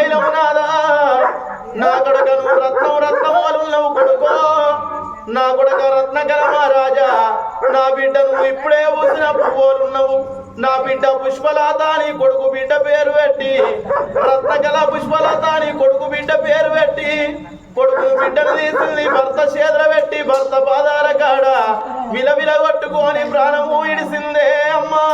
మైలము నాదా నా కొడక నువ్వు రత్నం రత్నం నువ్వు కొడుకో. నా కొడక రత్నకర మహారాజా నా బిడ్డ నువ్వు ఇప్పుడే ఊసిన పువ్వులున్నావు. నా బిడ్డ పుష్పలత అని కొడుకు బిడ్డ పేరు పెట్టి రత్నకల పుష్పలత అని కొడుకు బిడ్డ పేరు పెట్టి కొడుకు బిడ్డను తీసుకుని భర్త చేతుల పెట్టి భర్త పాదాల కాడ విలవిల కొట్టుకొని ప్రాణము ఇడిసిందే అమ్మా.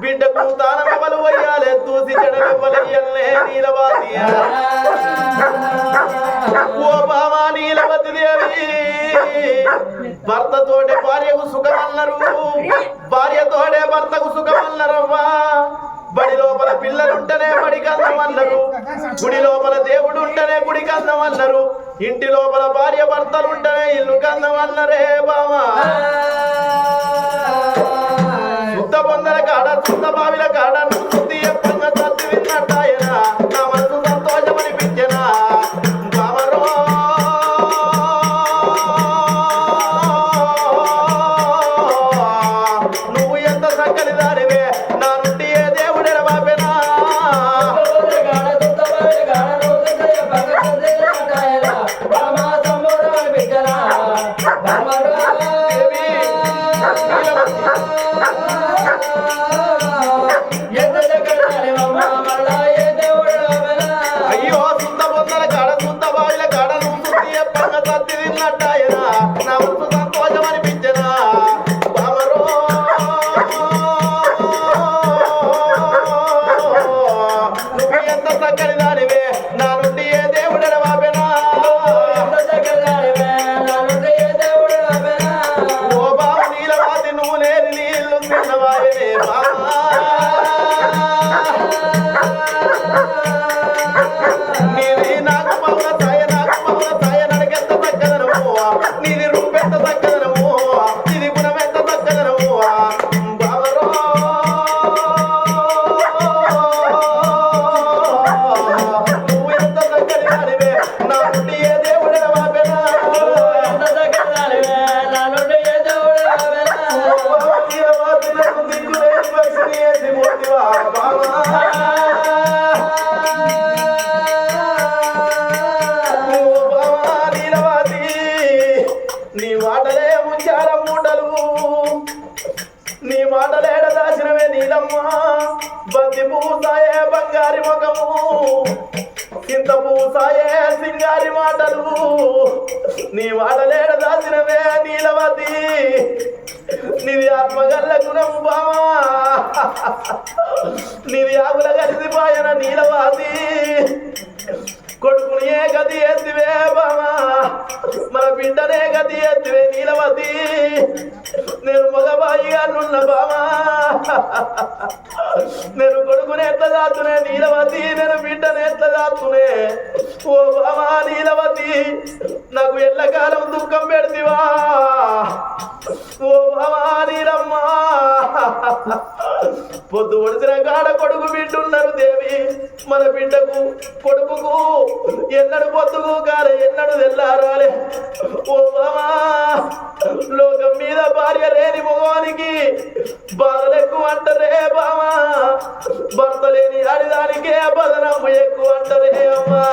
బిడ్డకు తానవలు వయ్యాలే తూసి చెడవలయ్యల్లే నీలవాది ఓ బామా నీలవతి దేవి భర్తతోటే భార్యకు సుఖమన్నారు భార్యతోటే భర్తకు సుఖమన్నారవ్వా బడి లోపల పిల్లలుంటేనే బడి కందమన్నారు గుడి లోపల దేవుడు ఉంటేనే గుడి కందమన్నారు ఇంటి లోపల భార్య భర్తలుంటేనే ఇల్లు కందమన్నరే బామా కాడ శుద్ధ బావిల కాడ నీది ఆకుల కలిసిపోయిన నీలవాది కొడుకుని ఏ గతి ఎత్తివే బావా? మన బిడ్డనే గతి ఎత్తివే నీలవతి. నేను మగబాయిగా నున్న బామా నేను కొడుకుని ఎట్లా దాతునే? నీలవతి నేను బిడ్డను ఎట్లా దాతునే? ఓ బామా నీలవతి నాకు ఎల్లకాలం దుఃఖం పెడతివా? ఓ బామా నీలమ్మా. పొద్దు ఒడిసిన కాడ కొడుకు బిడ్డున్నారు దేవి. మన బిడ్డకు కొడుకుకు ఎన్నడు పొద్దుకు కాలే ఎన్నడు తెల్లారాలే. ఓ బామా లోకం మీద భార్య లేని మొగానికి బాధలు ఎక్కువ అంటారే బామా భర్త లేని అడిదానికే బదనమ్మ ఎక్కువ అంటారు హే అమ్మా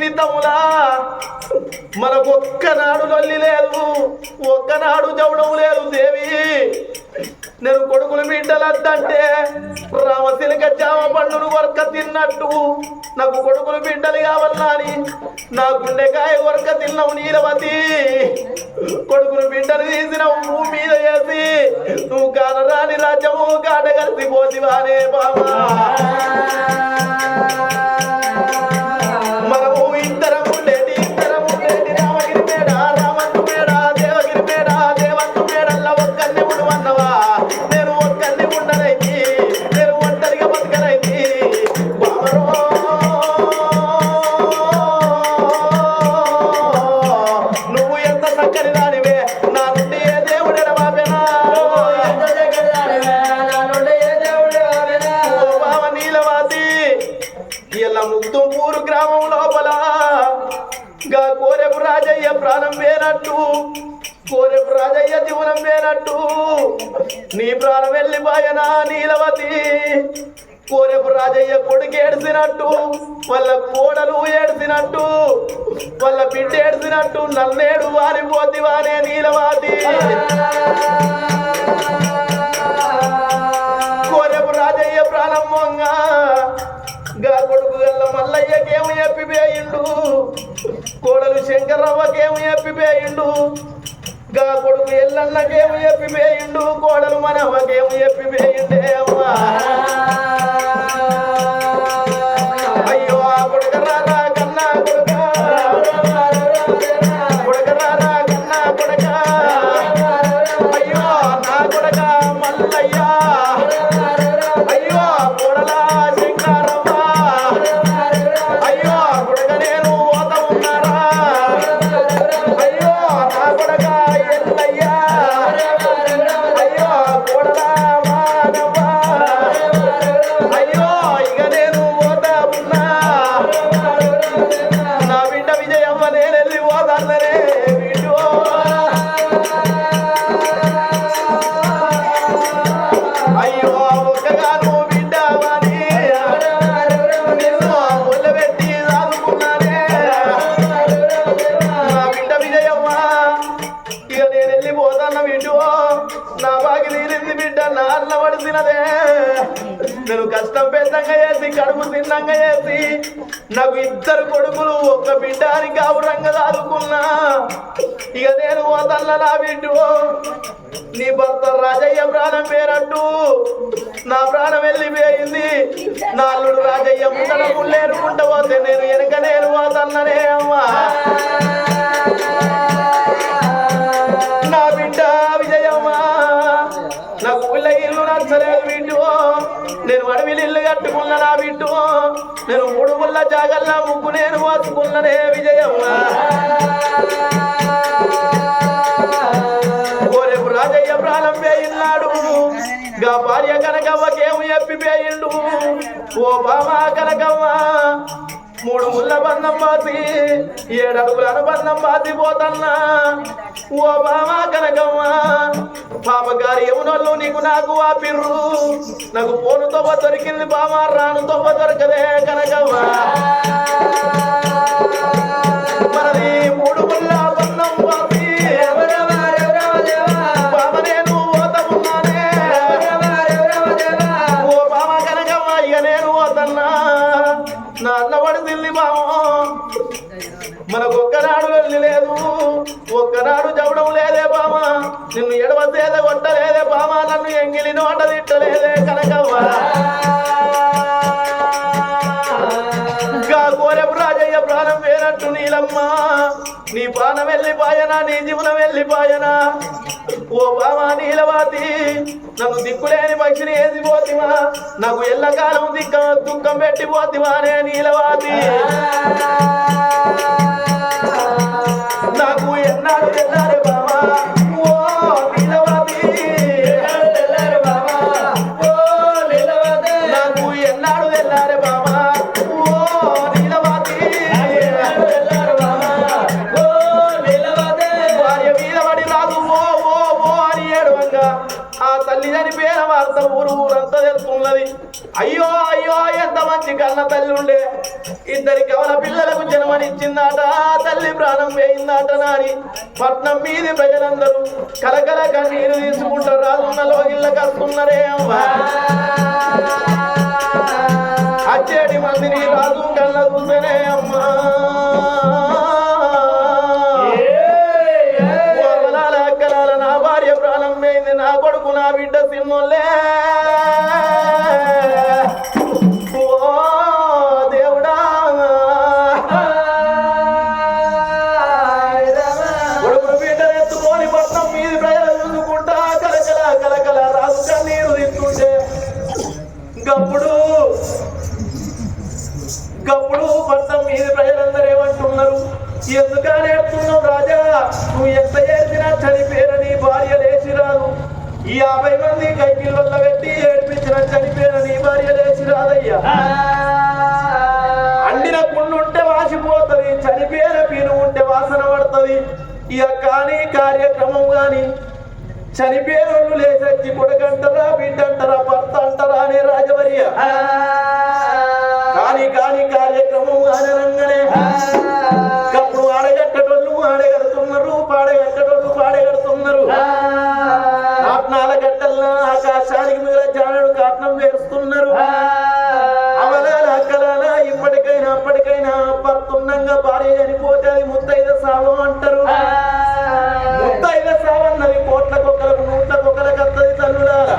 మనకు మనకొక్కనాడు లొల్లి లేదు ఒక్కనాడు జవడం లేదు దేవి. నేను కొడుకులు బిడ్డలద్దంటే రామశిలక జామ పండును వరక తిన్నట్టు నాకు కొడుకులు బిడ్డలు కావాలని అని నా గుండెకాయ వరక తిన్నావు నీలవతి. కొడుకులు బిడ్డలు తీసిన భూమి మీద వేసి నువ్వు కానరాని రాజ్యము కాట కలిసి పోతివానే బాబా కోరెపు రాజయ్య కొడుకు ఏడ్చినట్టు వాళ్ళ కోడలు ఏడ్చినట్టు వాళ్ళ బిడ్డ ఏడ్చినట్టు నన్నేడు వారిపోతి వానే నీలవాటి కోరెపు రాజయ్య ప్రారంభంగా గా కొడుకు గల్ల మల్లయ్యకేమి ఎప్పిపోయిండు కోడలు శంకరవ్వకేమో ఎప్పిపోయిండు గా కొడుకు ఎల్లన్నకేమి ఎప్పిపోయిండు కోడలు మనవ్వకేమో ఎప్పిపోయిండే అమ్మా. మల్లయ్య. ఇక నేను వెళ్ళి పోతాన్న బిడ్డో నా బాగి తీరింది బిడ్డ నా అన్న పడిసినదే నేను కష్టం పెద్దంగా చేసి కడుపు తిన్నంగా చేసి నాకు ఇద్దరు కొడుకులు ఒక్క బిడ్డ అని గౌరంగా దాదుకున్నా ఇక నేను పోతాన్న నా బిడ్డు నీ భర్త రాజయ్య ప్రాణం పేరట్టు నా ప్రాణం వెళ్ళిపోయింది. నా అల్లుడు రాజయ్య ముందర ముళ్ళేరుకుంటా పోతే నేను వెనక నేను పోతన్ననే అమ్మా. బిడ్డ విజయమ్మా నాకు ఊళ్ళ ఇల్లు నచ్చలేదు బిడ్డు నేను అడవిలు ఇల్లు కట్టుకున్నా నా బిడ్డు నేను మూడు ముళ్ళ జాగల్లా ముగ్గు నేను వాసుకున్ననే విజయమ్మ ఓరేపు రాజయ్య ప్రాణం వేయిన్నాడు. గా భార్య కనకవ్వకేమో ఎప్పిపోయిండు ఓ బామా కనకవ్వ మూడు ముళ్ళ బంధం బాసి ఏడడుగుల అనుబంధం బాసి పోతన్నా. ఓ బామా కనకవ్వ పాపగారి యమునోళ్ళు నీకు నాకు ఆ పిర్రు నాకు పోను తొవ్వ దొరికింది బామా రాను తొవ్వ దొరకదే కనకవ్వ మనది మూడు ముళ్ళ బంధం బాసి బామ నేను ఓత ఉన్నానే ఓ బామ కనకమ్మ ఇక నేను పోతన్నా నా అన్న పడిసింది మనకు ఒక్కనాడు వెళ్ళి లేదు. ఒక్కనాడు చవడం లేదే బామ నిన్ను ఎడవ సేద కొట్టలేదే బామ నన్ను ఎంగిలి నోట తిట్టలేదే కనకవ్వా వేరట్టు నీలమ్మ నీ ప్రాణం వెళ్ళిపాయనా నీ జీవనం వెళ్ళిపాయనా? ఓ బావా నీలవాతి నన్ను దిక్కులేని పక్షిని వేసిపోతివా నాకు ఎల్లకాలం దిక్క దుఃఖం పెట్టిపోతివా నే నీలవాతి? నాకు ఎన్నాడు తెల్లారే బావా ఇద్దరి కవల పిల్లలకు జన్మనిచ్చిందాట. తల్లి ప్రాణం వేయిందాట నాని. పట్నం మీది ప్రజలందరూ కలకల కన్నీరు తీసుకుంటారు రాజున్నలో ఇళ్ళ కడుతున్నారే అమ్మా. అచ్చేటి మందిని రాజు కళ్ళ కూసనే అమ్మా. నా భార్య ప్రాణం వేయింది నా కొడుకు నా బిడ్డ సిన్నోళ్ళే. భార్య లేచి రాదయ్యా అండిన గుండు ఉంటే వాసిపోతుంది చనిపోయిన పీను ఉంటే వాసన పడుతుంది. ఇక కానీ కార్యక్రమం కానీ చనిపోయినోళ్ళు లేచొచ్చి కొడుకంటారా బిడ్డ అంటారా భర్త అంటారా అనే రాజవర్య. కానీ కాని కార్యక్రమం ఆనంగానే అప్పుడు ఆడగట్టడోళ్ళు ఆడగడుతున్నారు పాడగట్టడోళ్ళు పాడగడుతున్నారు. గడ్డల్లో ఆకాశానికి మీద జానుడు కారణం వేస్తున్నారు ఇప్పటికైనా అప్పటికైనా పడుతుండగా భార్య చనిపోతే అది ముత్తైద సావం అంటారు. ముత్తైద సావన్నది కోట్ల కుక్కలకు నూట్ల కొక్కలకు అత్తది తల్లులారా.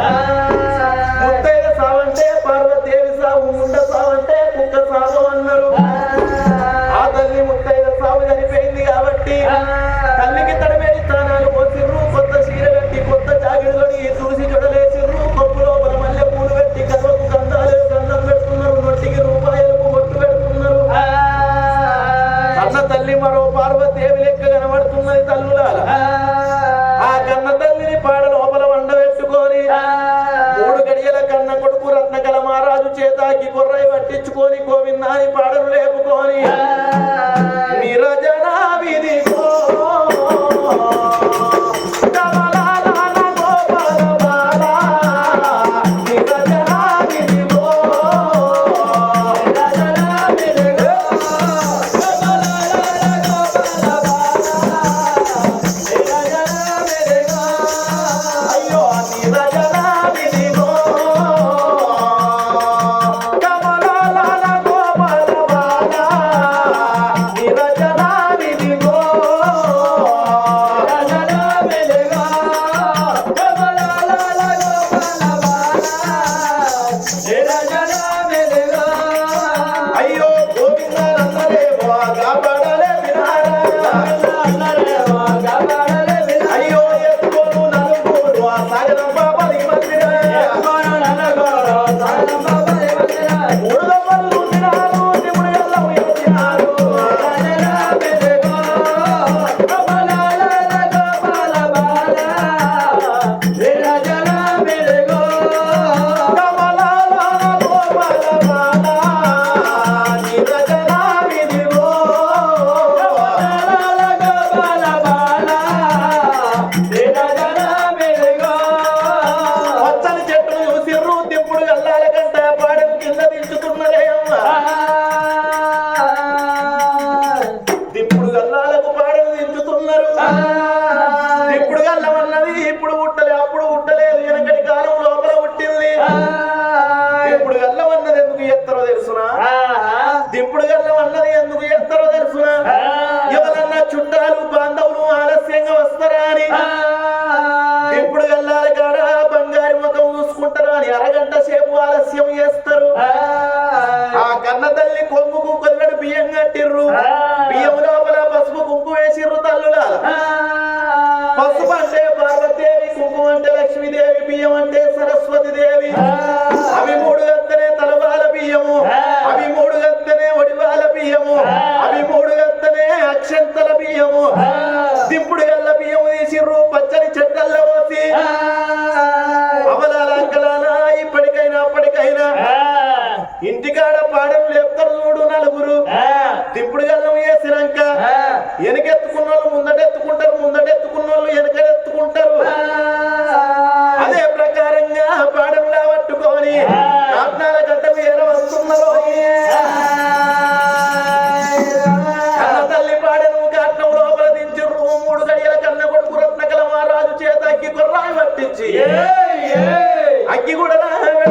అక్షంతల బియ్యము. దిప్పుడు గల్ల బియ్యము తీసిర్రు పచ్చని చెడ్డల్ల పోసి అవలాల అంకలానా ఇప్పటికైనా అప్పటికైనా ఇంటికాడ పాడం లేపుతారు చూడు నలుగురు. దిప్పుడు గల్లం వేసినాక వెనకెత్తుకున్న వాళ్ళు ముందట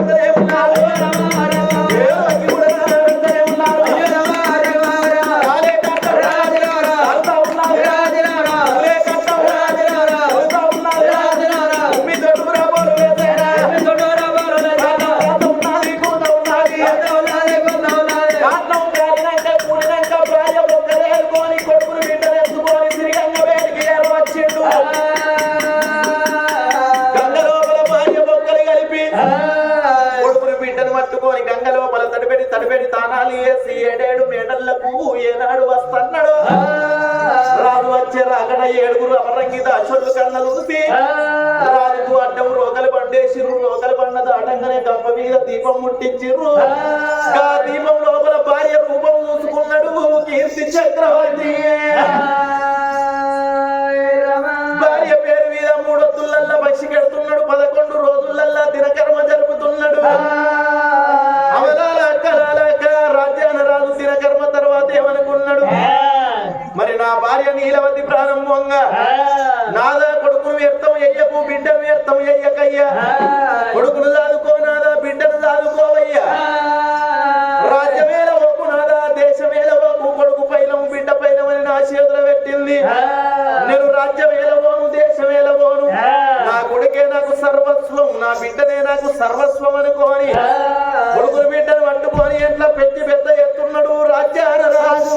করে రాజు అడ్డం రోకలు పండేసిర్రు. రోకలు పండ దాటంగానే గప్ప మీద దీపం ముట్టించిర్రు. ఆ. దీపం లోపల భార్య రూపం మూసుకున్నాడు కీర్తి చక్రవర్తి. రేపు బిడ్డ వ్యర్థం అయ్యకయ్యా. కొడుకును చదువుకోనాదా బిడ్డను చదువుకోవయ్యా నాదా కొడుకు బిడ్డ అని నా చేతులు పెట్టింది. నేను రాజ్యమేల ఓను దేశమేల ఓను నా కొడుకే నాకు సర్వస్వం నా బిడ్డనే నాకు సర్వస్వం అనుకోని కొడుకుని బిడ్డను ఎట్లా పెద్ద పెద్ద ఎత్తున్నాడు రాజ్యాన రాజు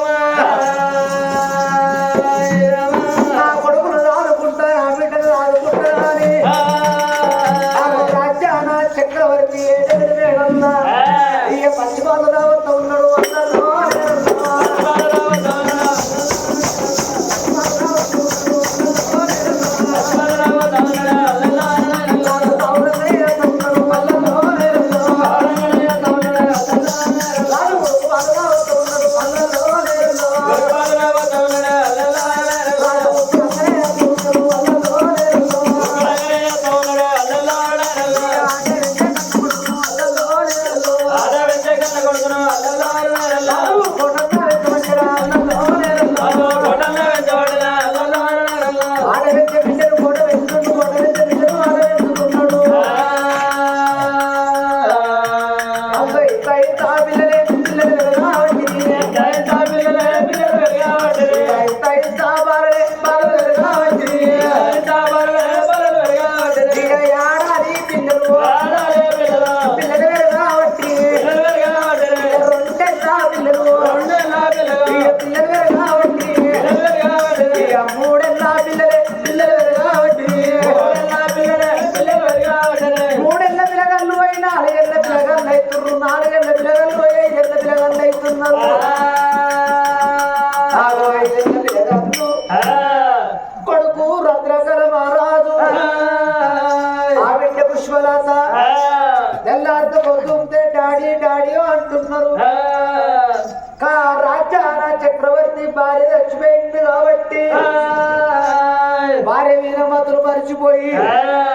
Amen.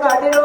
Obrigada,